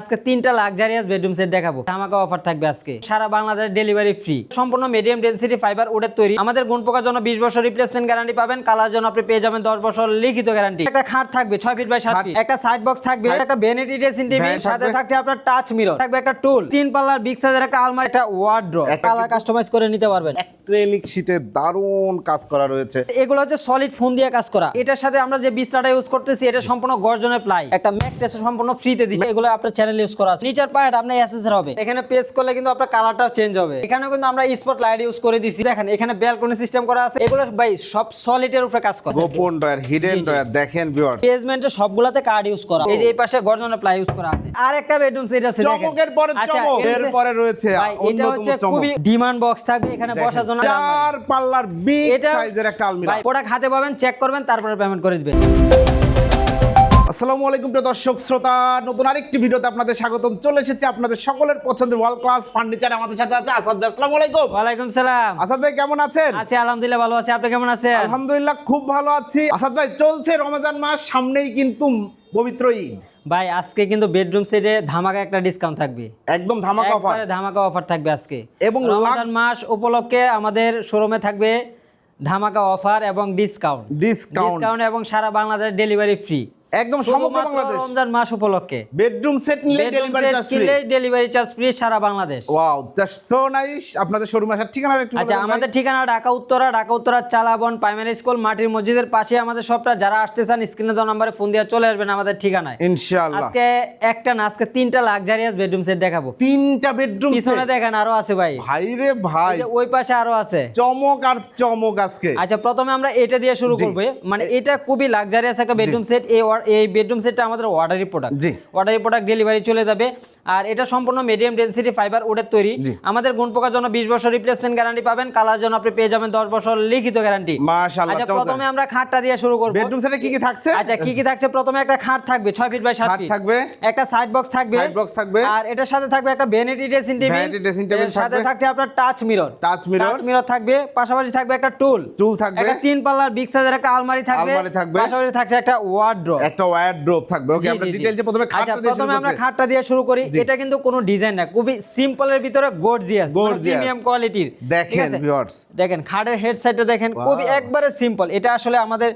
আজকে তিনটা luxurious bedroom set দেখাবো। ধামাকা অফার থাকবে আজকে। সারা বাংলাদেশ ডেলিভারি ফ্রি সম্পূর্ণ মিডিয়াম ডেন্সিটি ফাইবার উডের তৈরি। আমাদের গুণ পোকার জন্য বিশ বছর রিপ্লেসমেন্ট গ্যারান্টি পাবেন। কালার জন্য আপনি পেয়ে যাবেন দশ বছর লিখিত গ্যারান্টি একটা খাট থাকবে ছয় ফিট বাই সাত ফিট একটা সাইড বক্স থাকবে একটা ভ্যানিটি ড্রেসিং টেবিল সাথে থাকছে আপনার টাচ মিরর থাকবে একটা টুল তিন পাল্লার বিগ সাইজের একটা আলমারি একটা ওয়ার্ড্রো কালার কাস্টমাইজ করে নিতে পারবেন। অ্যাক্রেলিক শীটে দারুণ কাজ করা রয়েছে। এগুলো হচ্ছে সলিড ফোন দিয়ে কাজ করা। এটার সাথে আমরা যে বিস্তারটা ইউজ করতেছি এটা সম্পূর্ণ গর্জনের প্লাই একটা ম্যাক টেস্ট সম্পূর্ণ ফ্রিতে দিই এগুলো আপনার চ্যানেল ইউজ করা আছে। নিচের পার্ট আপনার অ্যাসেসর হবে। এখানে পেস করলে কিন্তু আপনার কালারটাও চেঞ্জ হবে। এখানে কিন্তু আমরা স্পট লাইট ইউজ করে দিছি। দেখেন এখানে ব্যালকনি সিস্টেম করা আছে। এগুলো ভাই সব সলিডের উপরে কাজ করে গোপন ডয়ার হিডেন। ডয়ার দেখেন ভিউয়ার্স বেসমেন্টে সবগুলাতে কার্ড ইউজ করা এই যে এই পাশে গর্জনের প্লাই ইউজ করা আছে। আর একটা বেডরুম সেট আছে দেখেন। চমকের পরে আচ্ছা, চমক। হচ্ছে- এরপরে রয়েছে এটা অন্যতম হচ্ছে চমক। খুবই ডিমান্ড বক্স থাকবে। এখানে বসার জন্য। চার পাল্লার বিগ এটা সাইজের একটা আলমিরা প্রোডাক্ট হাতে পাবেন চেক করবেন তারপরে পেমেন্ট করে দিবেন। আসসালামু আলাইকুম প্রিয় দর্শক শ্রোতা নতুন আরেকটি ভিডিওতে আপনাদের স্বাগতম। চলে এসেছে আপনাদের সকলের পছন্দের ওয়ার্ল্ড ক্লাস ফার্নিচার আমাদের সাথে আছে আসাদ ভাই আসসালামু আলাইকুম। ওয়ালাইকুম সালাম। আসাদ ভাই কেমন আছেন? আছি আলহামদুলিল্লাহ ভালো আছি। আপনি কেমন আছেন? আলহামদুলিল্লাহ খুব ভালো আছি। আসাদ ভাই চলছে রমজান মাস সামনেই কিন্তু পবিত্র ঈদ। ভাই আজকে কিন্তু বেডরুম সেটে ধামাকা একটা ডিসকাউন্ট থাকবে। একদম ধামাকা অফার ধামাকা অফার থাকবে আজকে। এবং রমজান মাস উপলক্ষে আমাদের শোরুমে থাকবে ধামাকা অফার এবং ডিসকাউন্ট ডিসকাউন্ট এবং সারা বাংলাদেশ ডেলিভারি ফ্রি একদম সমগ্র বাংলাদেশ। রমজান মাস উপলক্ষে। বেডরুম সেট নিলে delivery charge free delivery charge free সারা Bangladesh. Wow just so nice আপনাদের শোরুম আসার ঠিকানা একটু আচ্ছা আমাদের ঠিকানা ঢাকা উত্তরা ঢাকা উত্তরা চালাবন প্রাইমারি স্কুল মাটির মসজিদের পাশে আমাদের সবটা। যারা আসতে চান স্ক্রিনে দেওয়া নাম্বারে ফোন দিয়ে চলে আসবেন আমাদের ঠিকানায়। ইনশাআল্লাহ। আজকে একটা না আজকে তিনটা লাক্সারিয়াস বেডরুম সেট দেখাবো। তিনটা বেডরুম পিছনে দেখেন আরও আছে ভাই। ভাই রে ভাই। ওই পাশে আরও আছে। চমক আর চমক আজকে। আচ্ছা প্রথমে আমরা এটা দিয়ে শুরু। করব। মানে এটা খুবই লাক্সারিয়াস একটা বেডরুম সেট এই এই বেডরুম সেটটা আমাদের অর্ডারি প্রোডাক্ট জি। অর্ডারি প্রোডাক্ট ডেলিভারি চলে যাবে। আর এটা সম্পূর্ণ মিডিয়াম ডেন্সিটি ফাইবার উডের তৈরি। আমাদের গুণ পোকার জন্য বিশ বছর রিপ্লেসমেন্ট গ্যারান্টি পাবেন কালার জন্য আপনি পেয়ে যাবেন দশ বছর লিখিত গ্যারান্টি আচ্ছা প্রথমে আমরা খাটটা দিয়ে শুরু করব। বেডরুম সেটে কি কি থাকছে? আচ্ছা কি কি থাকছে? প্রথমে একটা খাট থাকবে ছয় ফিট বাই সাত ফিট থাকবে। একটা সাইড বক্স থাকবে। Side box থাকবে। আর এটার সাথে থাকবে একটা vanity dressing table Vanity dressing table সাথে। থাকছে আপনার touch mirror touch mirror। Touch mirror থাকবে পাশাপাশি থাকবে একটা টুল টুল থাকবে। একটা তিন পাল্লার বিগ সাইজের একটা আলমারি থাকবে। আলমারি থাকবে। পাশাপাশি থাকছে একটা ওয়ার্ড্রোব একটা ওয়্যারড্রপ থাকবে। ওকে আমরা ডিটেইলসে প্রথমে আচ্ছা খাটটা দিয়ে প্রথমে আমরা খাটটা দিয়ে শুরু করি। এটা কিন্তু কোনো ডিজাইন না খুবই সিম্পলের ভিতরে গর্জিয়াস প্রিমিয়াম কোয়ালিটির দেখেন ভিউয়ার্স দেখেন খাটের হেড সাইডটা দেখেন খুবই একবারে সিম্পল এটা আসলে আমাদের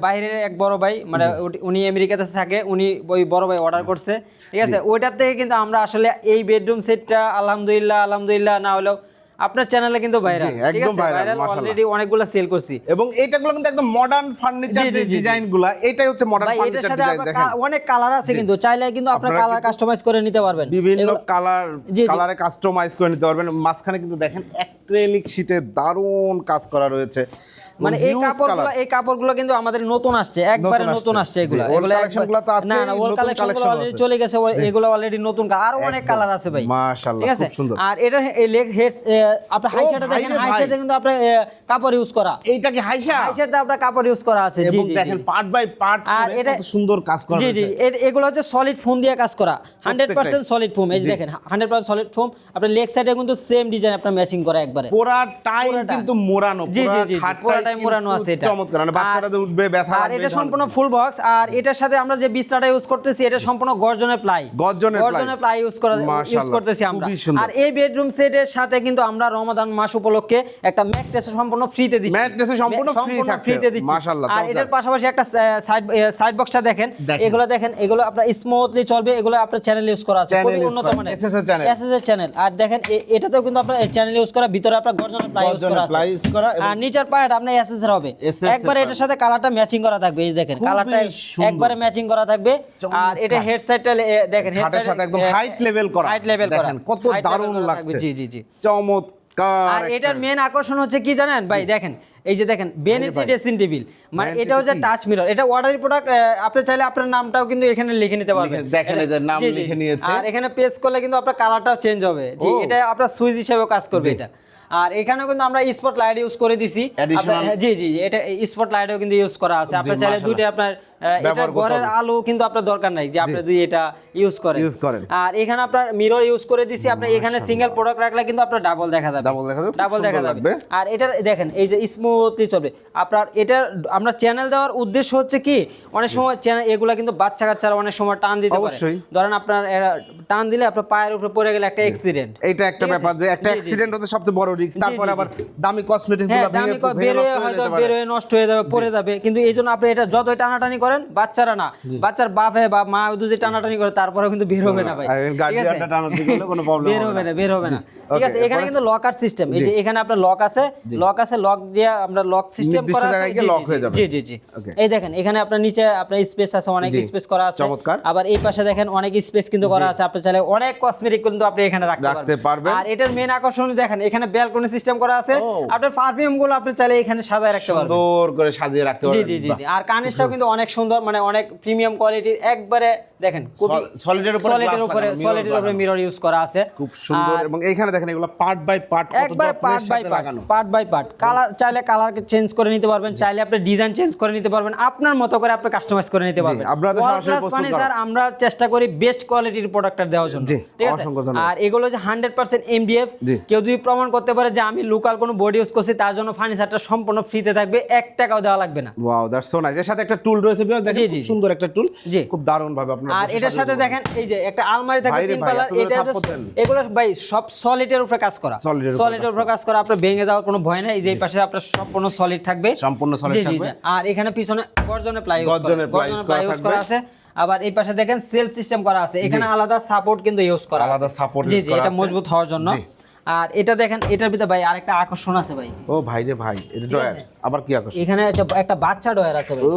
বাইরের এক বড় ভাই মানে উনি- উনি আমেরিকাতে থাকে উনি ওই বড় ভাই অর্ডার করছে। ঠিক আছে? ওইটার থেকে কিন্তু আমরা আসলে এই বেডরুম সেটটা আলহামদুলিল্লাহ আলহামদুলিল্লাহ না হলেও আপনার চ্যানেলে কিন্তু ভাইরাল একদম ভাইরাল অলরেডি অনেকগুলো সেল করছি। এবং এইটাগুলো কিন্তু একদম মডার্ন ফার্নিচার যে। ডিজাইনগুলো এটাই হচ্ছে মডার্ন ফার্নিচার ডিজাইন দেখেন। অনেক কালার আছে কিন্তু চাইলে কিন্তু আপনার কালার কাস্টমাইজ করে নিতে পারবেন। বিভিন্ন কালার। কালারে কাস্টমাইজ করে নিতে পারবেন। মাঝখানে কিন্তু দেখেন অ্যাক্রিলিক শীটে দারুণ কাজ করা রয়েছে। মানে এই কাপড়গুলো এই কাপড়গুলো কিন্তু আমাদের নতুন আসছে একবারে নতুন আসছে। এগুলো। এগুলো না না ওল্ড নতুন কালেকশনগুলো collection অলরেডি চলে গেছে এগুলো অলরেডি নতুন আরও অনেক কালার আছে ভাই। মাশাআল্লাহ, ঠিক আছে। আর এটা এই লেগ হেড ও দেখেন। কিন্তু আপনার এ, কাপড় ইউজ করা। এইটা কি আপনার কাপড় ইউজ করা আছে। জি জি দেখেন পার্ট বাই পার্ট আর এটা সুন্দর কাজ করা জি জি এগুলো হচ্ছে সলিড ফোম দিয়ে কাজ করা। হান্ড্রেড পার্সেন্ট সলিড ফোম এই দেখেন হান্ড্রেড পার্সেন্ট সলিড ফোম আপনার লেগ সাইডে কিন্তু সেম ডিজাইন আপনার ম্যাচিং করা একবারে। পুরা টাইম কিন্তু মোড়ানো পুরা জি, কিন্তু মোড়ানো আছে এটা। চমৎকার মানে যে উঠবে ব্যথা আর এটা সম্পূর্ণ ফুল বক্স আর এটার সাথে আমরা যে বিস্তারটা ইউজ করতেছি এটা সম্পূর্ণ গর্জনের প্লাই। গর্জনের। গর্জনের প্লাই ইউজ করা ইউজ করতেছি আমরা। আর এই বেডরুম সেটের সাথে কিন্তু আমরা রমাদান মাস উপলক্ষে একটা ম্যাট্রেস সম্পূর্ণ ফ্রিতে দিচ্ছি। এ সম্পূর্ণ থাকছে। দিচ্ছি। মাশাআল্লাহ, আর এটার পাশাপাশি একটা সাইড সাইড বক্সটা দেখেন। এগুলো দেখেন এগুলো আপনার স্মুথলি চলবে এগুলো আপনার চ্যানেল ইউজ করা আছে। খুবই উন্নত মানের। SSL channel। এসএসএস চ্যানেল আর দেখেন এটাতেও কিন্তু আপনার চ্যানেল ইউজ করা ভিতরে আপনার গর্জনের প্লাই ইউজ করা আছে। আর নিচের পার্ট হবে। একবার এটার সাথে কালারটা ম্যাচিং করা থাকবে এই দেখেন কালারটা একবারে ম্যাচিং করা থাকবে। আর এটা হেড সাইডটা দেখেন হেড খাটের সাথে একদম হাইট লেভেল করা। হাইট লেভেল করা। দেখেন কত দারুণ লাগছে। জি জি জি। চমৎকার আর এটার মেন আকর্ষণ হচ্ছে কি জানেন? ভাই দেখেন এই যে দেখেন বেনেটি ড্রেসিং টেবিল মানে এটা হচ্ছে টাচ মিরর এটা অর্ডারি প্রোডাক্ট আপনি চাইলে আপনার নামটাও কিন্তু এখানে লিখে নিতে পারবেন। দেখেন এই যে নাম। লিখে নিয়েছে। আর এখানে পেজ করলে কিন্তু আপনার কালারটাও চেঞ্জ হবে। জি এটা আপনার সুইচ হিসেবে কাজ করবে এটা। আর এখানে কিন্তু আমরা স্পট লাইট ইউজ করে দিছি। জি জি জি এটা স্পট লাইটও কিন্তু ইউজ করা আছে। আপনার চাইলে দুইটা আপনার এটা ঘরের আলো কিন্তু আপনার দরকার নাই যে আপনি যদি এটা ইউজ করেন। Use করেন। আর এখানে আপনার মিরর ইউজ করে দিছি আপনি এখানে সিঙ্গেল প্রোডাক্ট রাখলে কিন্তু আপনার ডাবল দেখা যাবে। Double দেখা যাবে, ডাবল দেখা যাবে। আর এটার দেখেন এই যে স্মুথলি চলবে। আপনার এটার আমরা চ্যানেল দেওয়ার উদ্দেশ্য হচ্ছে কি অনেক সময় চ্যানেল এগুলা কিন্তু বাচ্চা কাচ্চারা অনেক সময় টান দিতে পারে। ধরেন আপনার টান দিলে আপনার পায়ের উপরে পড়ে গেলে একটা অ্যাক্সিডেন্ট এইটা একটা ব্যাপার যে একটা অ্যাক্সিডেন্ট হতে সবচেয়ে বড় রিস্ক তারপরে আবার দামি কসমেটিক্সগুলো বের হয়ে হয়ে যেতে হয়ে নষ্ট হয়ে যাবে পড়ে যাবে। কিন্তু এই জন্য আপনি এটা যতই টানাটানি করেন বাচ্চারা না। বাচ্চার বাপে বা মা যদি টানাটানি করে তারপরেও কিন্তু বের হবে না ভাই। ঠিক আছে? problem বের হবে না। বের হবে না। ঠিক আছে এখানে কিন্তু লকার সিস্টেম এই যে এখানে আপনার লক আছে লক আছে লক দিয়ে আমরা লক সিস্টেম করা আছে। জি, জি, হয়ে জি, যাবে। জি জি জি। এই দেখেন এখানে আপনার নিচে আপনার স্পেস আছে অনেক স্পেস করা আছে। আবার এই পাশে দেখেন অনেক স্পেস কিন্তু করা আছে। আপনি চাইলে অনেক কসমেটিক কিন্তু আপনি এখানে রাখতে পারবেন। আর এটার মেন আকর্ষণ দেখেন এখানে ব্যালকনি সিস্টেম করা আছে। আপনার পারফিউমগুলো আপনি চাইলে এখানে সাজায় রাখতে পারবেন। সুন্দর করে সাজিয়ে রাখতে পারবেন। জি জি জি। আর কানেরটাও কিন্তু অনেক সুন্দর মানে অনেক প্রিমিয়াম কোয়ালিটির একবারে দেখেন সলিডের উপরে সলিডের উপরে সলিডের উপরে মিরর ইউজ করা আছে। খুব সুন্দর এবং এইখানে দেখেন এগুলো পার্ট বাই পার্ট কত একবার পার্ট বাই পার্ট লাগানো। পার্ট বাই পার্ট কালার চাইলে কালার চেঞ্জ করে নিতে পারবেন চাইলে আপনি ডিজাইন চেঞ্জ করে নিতে পারবেন আপনার মতো করে আপনি কাস্টমাইজ করে নিতে পারবেন। আপনারা তো সরাসরি Furniture করেন। আমরা চেষ্টা করি বেস্ট কোয়ালিটির প্রোডাক্টটা দেওয়ার জন্য। ঠিক আছে? আর এগুলো যে হান্ড্রেড পার্সেন্ট এমডিএফ কেউ যদি প্রমাণ করতে পারে যে আমি লোকাল কোনো বডি ইউজ করছি তার জন্য ফার্নিচারটা সম্পূর্ণ ফ্রিতে থাকবে এক টাকাও দেওয়া লাগবে না। ওয়াও দ্যাটস সো নাইস এর সাথে একটা টুল রয়েছে বিকজ দেখেন খুব। সুন্দর একটা টুল খুব দারুণ ভাবে আপনারা আর এটার সাথে দেখেন এই যে একটা আলমারি থাকবে তিন এটা। এগুলো ভাই সব সলিডের উপরে কাজ করা। উপরে সলিডের কাজ উপরে কাজ করা আপনার ভেঙে দেওয়ার কোনো ভয় নাই যে এই পাশে আপনার সম্পূর্ণ সলিড থাকবে। সম্পূর্ণ জি, থাকবে। আর এখানে পিছনে গর্জনের প্লাই গর্জনের প্লাই ইউজ করা আছে। আবার এই পাশে দেখেন সেলফ সিস্টেম করা আছে। এখানে আলাদা সাপোর্ট কিন্তু ইউজ করা আলাদা support জি জি এটা মজবুত হওয়ার জন্য। আর এটা দেখেন এটার ভিতরে ভাই আরেকটা আকর্ষণ আছে ভাই। ও ভাই রে ভাই এটা ডয়ার আবার কি আকর্ষণ? এখানে হচ্ছে একটা বাচ্চা ডয়ার আছে ভাই। ও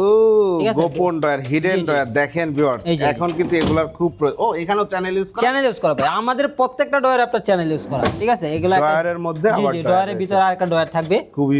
ঠিক আছে? গোপন ডয়ার হিডেন। ডয়ার দেখেন ভিউয়ার্স এখন কিন্তু এগুলার খুব ও এখানেও চ্যানেল ইউজ করা? চ্যানেল ইউজ করা ভাই। আমাদের প্রত্যেকটা ডয়ার আপনার চ্যানেল ইউজ করা। ঠিক আছে? এগুলো ডয়ারের মধ্যে আবার ডয়ারের ভিতরে আরেকটা ডয়ার থাকবে। খুবই।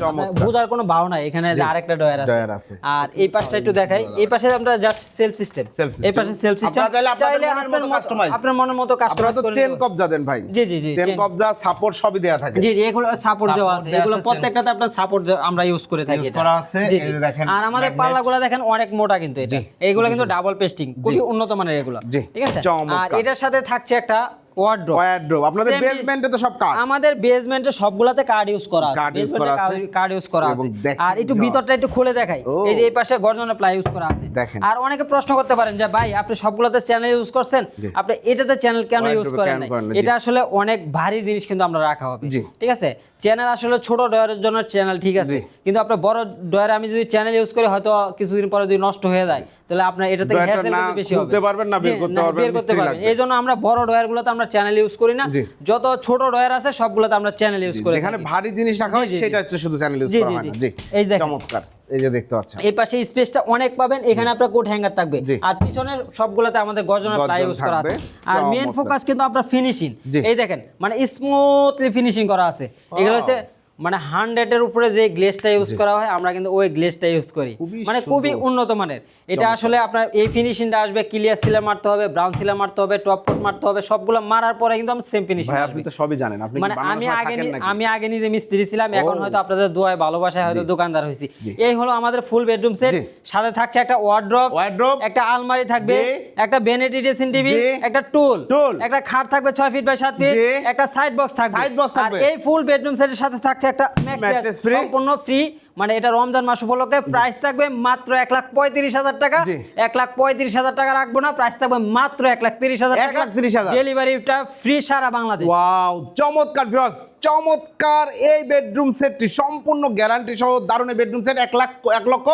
চমৎকার। আপনার বোঝার কোনো ভাও নাই এখানে যে আরেকটা ডয়ার আছে। ডয়ার আছে। আর এই পাশটা একটু দেখাই। এই পাশে আমরা জাস্ট সেলফ সিস্টেম এই পাশে সেলফ সিস্টেম আপনারা চাইলে আপনাদের মনের মতো আপনার। আপনার মনের মতো আপনারা কাস্টমাইজ তো করে চেন কবজা দেন ভাই। জি, জি, জি, কবজা সাপোর্ট সবই দেয়া থাকে। জি জি এগুলো সাপোর্ট দেওয়া আছে। এগুলো প্রত্যেকটাতে আপনার সাপোর্ট আমরা ইউজ করে থাকি ইউজ এটা। করা আছে, এই যে দেখেন, আর আমাদের। পাল্লাগুলো দেখেন অনেক মোটা কিন্তু এটা। এইগুলো কিন্তু ডাবল পেস্টিং খুবই উন্নত মানের এগুলো। ঠিক আছে? আর এটার সাথে থাকছে একটা ওয়ারড্রোব আপনাদের বেসমেন্টে তো সব কাঠ আমাদের বেসমেন্টে সবগুলাতে কার্ড ইউজ করা আছে। বেসমেন্টে ইউজ করা আছে। আর একটু ভিতরটা একটু খুলে দেখাই। এই যে এই পাশে গর্জনের প্লাই ইউজ করা আছে। দেখেন। আর অনেকে প্রশ্ন করতে পারেন যে ভাই আপনি সবগুলাতে চ্যানেল ইউজ করছেন? আপনি এটাতে চ্যানেল কেন ইউজ করেন? এটা আসলে অনেক ভারী জিনিস কিন্তু আমরা রাখা হবে। ঠিক আছে? চ্যানেল আসলে ছোট ডয়ারের জন্য চ্যানেল ঠিক আছে? কিন্তু আপনার বড় ডয়ারে আমি যদি চ্যানেল ইউজ করি হয়তো কিছুদিন পরে যদি নষ্ট হয়ে যায় তাহলে আপনার এটা থেকে হ্যাসেল বেশি হবে। করতে পারবেন না, বের করতে পারবেন, বের করতে পারবেন। এই জন্য আমরা বড় ডয়ারগুলোতে আমরা চ্যানেল ইউজ করি না। যত ছোট ডয়ার আছে সবগুলোতে আমরা চ্যানেল ইউজ করি এখানে ভারী জিনিস রাখা হয় সেটা হচ্ছে শুধু চ্যানেল ইউজ করা হয় জি। জি এই দেখেন। চমৎকার। এই যে দেখতে পাচ্ছেন। এই পাশে স্পেসটা অনেক পাবেন এখানে আপনার কোট হ্যাঙ্গার থাকবে। আর পিছনে সবগুলোতে আমাদের গর্জনের প্লাই ইউজ করা আছে। আর মেন ফোকাস কিন্তু আপনার ফিনিশিং এই দেখেন মানে স্মুথলি ফিনিশিং করা আছে। এগুলো হচ্ছে মানে হান্ড্রেডের উপরে যে গ্লেসটা ইউজ করা হয় আমরা কিন্তু ওই গ্লেসটা ইউজ করি। মানে খুবই উন্নত মানের। এটা আসলে আপনার এই ফিনিশিংটা আসবে ক্লিয়ার সিলার মারতে হবে ব্রাউন সিলার মারতে হবে টপ কোট মারতে হবে সবগুলো মারার পরে কিন্তু আমি সেম ফিনিশিং আপনি তো সবই জানেন। আপনি মানে আমি আগে? আমি আগে নিজে মিস্ত্রি ছিলাম এখন হয়তো আপনাদের দোয়ায় ভালোবাসায় হয়তো দোকানদার হয়েছি। এই হলো আমাদের ফুল বেডরুম সেট সাথে থাকছে একটা ওয়ার্ড্রপ Wardrobe, একটা আলমারি থাকবে একটা ভ্যানিটি ড্রেসিং জি। একটা টুল Tool। একটা খাট থাকবে 6 ফিট বাই 7 ফিট একটা সাইড বক্স থাকবে। Box আর থাকবে। এই ফুল বেডরুম সেটের সাথে থাকছে একটা Mattress ম্যাট্রেস। সম্পূর্ণ ফ্রি মানে এটা রমজান মাস উপলক্ষে প্রাইস থাকবে মাত্র এক লাখ পঁয়ত্রিশ হাজার টাকা। এক লাখ পঁয়ত্রিশ হাজার টাকা রাখব না প্রাইস থাকবে মাত্র এক লাখ তিরিশ হাজার এক লাখ তিরিশ হাজার। ডেলিভারিটা ফ্রি সারা বাংলাদেশ। ওয়াও চমৎকার ভিউয়ার্স চমৎকার এই বেডরুম সেটটি সম্পূর্ণ গ্যারান্টি সহ দারুণ বেডরুম সেট এক লাখ এক লক্ষ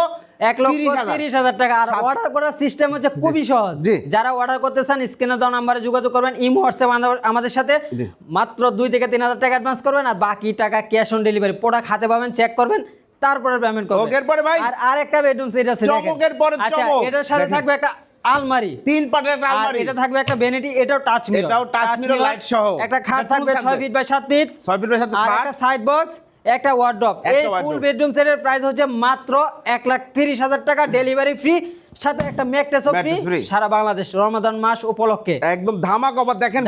এক লক্ষ তিরিশ হাজার। টাকা। আর অর্ডার করার সিস্টেম হচ্ছে খুবই সহজ। যারা অর্ডার করতে চান স্ক্রিনে দেওয়া নাম্বারে যোগাযোগ করবেন ইমো হোয়াটসঅ্যাপ আমাদের সাথে। মাত্র দুই থেকে তিন হাজার টাকা অ্যাডভান্স করবেন আর বাকি টাকা ক্যাশ অন ডেলিভারি প্রোডাক্ট হাতে পাবেন চেক করবেন তারপরে পেমেন্ট করবেন। ওকে, এরপরে ভাই? আর আরেকটা বেডরুম সেট আছে চমকের পরে আচ্ছা চমক। এটার সাথে থাকবে একটা আলমারি। তিন পাটের একটা আলমারি। এটা থাকবে একটা ভ্যানিটি এটাও টাচ মিরর এটাও touch mirror light সহ। একটা খাট থাকবে থাকবে। 6 ফিট বাই 7 ফিট ছয় ফিটের সাথে আর একটা সাইড বক্স একটা ওয়ার্ড্রপ এই ফুল। বেডরুম সেটের প্রাইস হচ্ছে মাত্র এক লাখ তিরিশ হাজার টাকা। ডেলিভারি ফ্রি সাথে একটা ম্যাট্রেসও ফ্রি সারা বাংলাদেশ রমাদান মাস উপলক্ষে। একদম ধামাক অফার দেখেন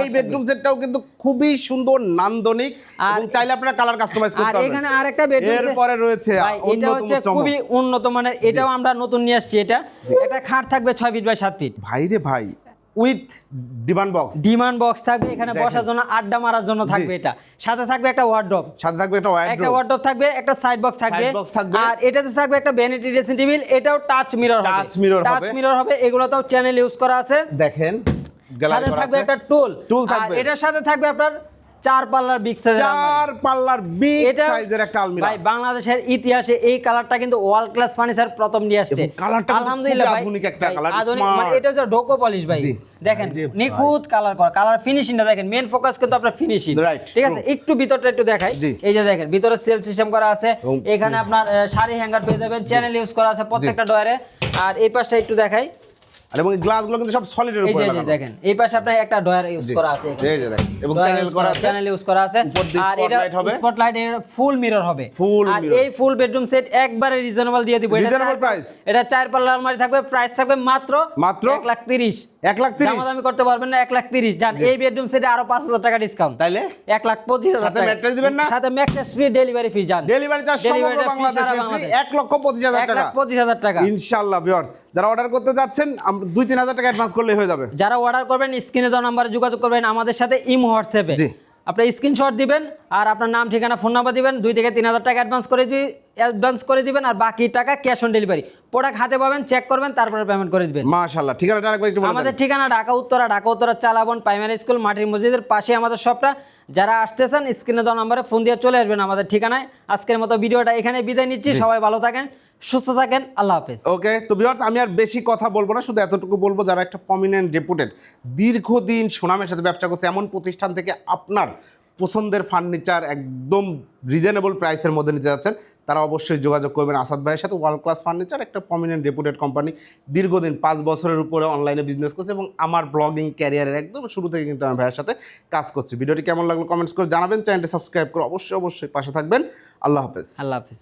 এই বেডরুম সেটটাও কিন্তু খুবই সুন্দর নান্দনিক। আর- এবং চাইলে আপনারা কালার কাস্টমাইজ আর করতে পারবেন। এখানে আরেকটা বেডরুম এরপরে রয়েছে এটা হচ্ছে খুবই উন্নত মানের। এটাও আমরা নতুন নিয়ে আসছি এটা। একটা খাট থাকবে ছয় ফিট বাই সাত ফিট ভাই রে ভাই with demand box demand box থাকবে এখানে বসার জন্য আড্ডা মারার জন্য থাকবে এটা। সাথে থাকবে একটা ওয়ার্ড্রপ সাথে থাকবে একটা একটা ওয়াইড ওয়ার্ড্রপ থাকবে একটা সাইড বক্স থাকবে। আর এটাতে থাকবে একটা ভ্যানিটি ড্রেসিং টেবিল এটাও টাচ মিরর হবে। মিরর mirror টাচ মিরর হবে এগুলোতেও চ্যানেল ইউজ করা আছে। দেখেন সাথে থাকবে। একটা টুল টুল থাকবে। এটার সাথে থাকবে আপনার চার পাল্লার বিগ সাইজের চার পাল্লার বিগ সাইজের একটা আলমিরা। ভাই বাংলাদেশের ইতিহাসে এই কালারটা কিন্তু ওয়ার্ল্ড ক্লাস ফার্নিচার প্রথম নিয়ে আসছে। কালারটা আলহামদুলিল্লাহ ভাই, আধুনিক একটা কালার, আধুনিক মানে এটা হচ্ছে ডোকো পলিশ ভাই। দেখেন নিখুঁত কালার করা। কালার ফিনিশিংটা দেখেন মেন ফোকাস কিন্তু আপনার ফিনিশিং ঠিক আছে? একটু ভিতরটা একটু দেখাই। এই যে দেখেন ভিতরে সেলফ সিস্টেম করা আছে। এখানে আপনার শাড়ি হ্যাঙ্গার পেয়ে যাবেন চ্যানেল ইউজ করা আছে প্রত্যেকটা ডয়ারে আর এই পাশটা একটু দেখাই। আর এবং গ্লাসগুলো কিন্তু সব সলিডের উপরে লাগানো এই যে দেখেন এই পাশে আপনার একটা ডয়ার ইউজ করা আছে এখানে। এই যে দেখেন এবং চ্যানেল করা আছে। চ্যানেল ইউজ করা আছে। আর এটা। স্পটলাইট এর ফুল মিরর হবে। Full আর এই ফুল বেডরুম সেট একবারে রিজনেবল দিয়ে দিব। এটা Reasonable চার- এটা চার পাল্লা আলমারি থাকবে প্রাইস থাকবে মাত্র মাত্র? 1 লাখ তিরিশ। এক লাখ তিরিশ। করতে পারবেন না এক লাখ তিরিশ। জান এই বেডরুম সেটে আরও পাঁচ হাজার টাকা ডিসকাউন্ট এক লাখ পঁচিশ হাজার সাথে টাকা। দিবেন না? সাথে mattress free delivery free delivery charge সমগ্র বাংলাদেশে। এক লক্ষ পঁচিশ হাজার টাকা। পঁচিশ হাজার টাকা। ভিউয়ার্স যারা অর্ডার করতে যাচ্ছেন দুই তিন হাজার টাকা অ্যাডভান্স করলে হয়ে যাবে। যারা অর্ডার করবেন স্ক্রিনে দেওয়া নাম্বারে যোগাযোগ করবেন আমাদের সাথে ইম হোয়াটসঅ্যাপে। জি। আপনি স্ক্রিনশট দিবেন আর আপনার নাম ঠিকানা ফোন নাম্বার দিবেন দুই থেকে তিন হাজার টাকা অ্যাডভান্স করে দিবি অ্যাডভান্স করে দিবেন আর বাকি টাকা ক্যাশ অন ডেলিভারি প্রোডাক্ট হাতে পাবেন চেক করবেন তারপরে পেমেন্ট করে দিবেন। মাশাল্লাহ ঠিকানাটা আরেকবার একটু আমাদের ঠিকানা ঢাকা উত্তরা ঢাকা উত্তরা চালাবন প্রাইমারি স্কুল মাটির মসজিদের পাশে আমাদের শপটা যারা আসতেছেন স্ক্রিনে দেওয়া নাম্বারে ফোন দিয়ে চলে আসবেন আমাদের ঠিকানায়। আজকের মতো ভিডিওটা এখানে বিদায় নিচ্ছি। সবাই ভালো থাকেন। সুস্থ থাকেন আল্লাহ হাফেজ। ওকে তো ভিউয়ার্স আমি আর বেশি কথা বলব না শুধু এতটুকু বলব যারা একটা প্রমিনেন্ট ডেপুটেড দীর্ঘদিন সুনামের সাথে ব্যবসা করছে এমন প্রতিষ্ঠান থেকে আপনার পছন্দের ফার্নিচার একদম রিজনেবল প্রাইসের মধ্যে নিতে যাচ্ছেন তারা অবশ্যই যোগাযোগ করবেন আসাদ ভাইয়ের সাথে ওয়ার্ল্ড ক্লাস ফার্নিচার একটা প্রমিনেন্ট ডেপুটেড কোম্পানি দীর্ঘদিন পাঁচ বছরের উপরে অনলাইনে বিজনেস করছে এবং আমার ব্লগিং ক্যারিয়ারের একদম শুরু থেকে কিন্তু আমি ভাইয়ের সাথে কাজ করছি। ভিডিওটি কেমন লাগল কমেন্টস করে জানাবেন চ্যানেলটি সাবস্ক্রাইব করে অবশ্যই অবশ্যই পাশে থাকবেন। আল্লাহ হাফেজ। আল্লাহ হাফেজ।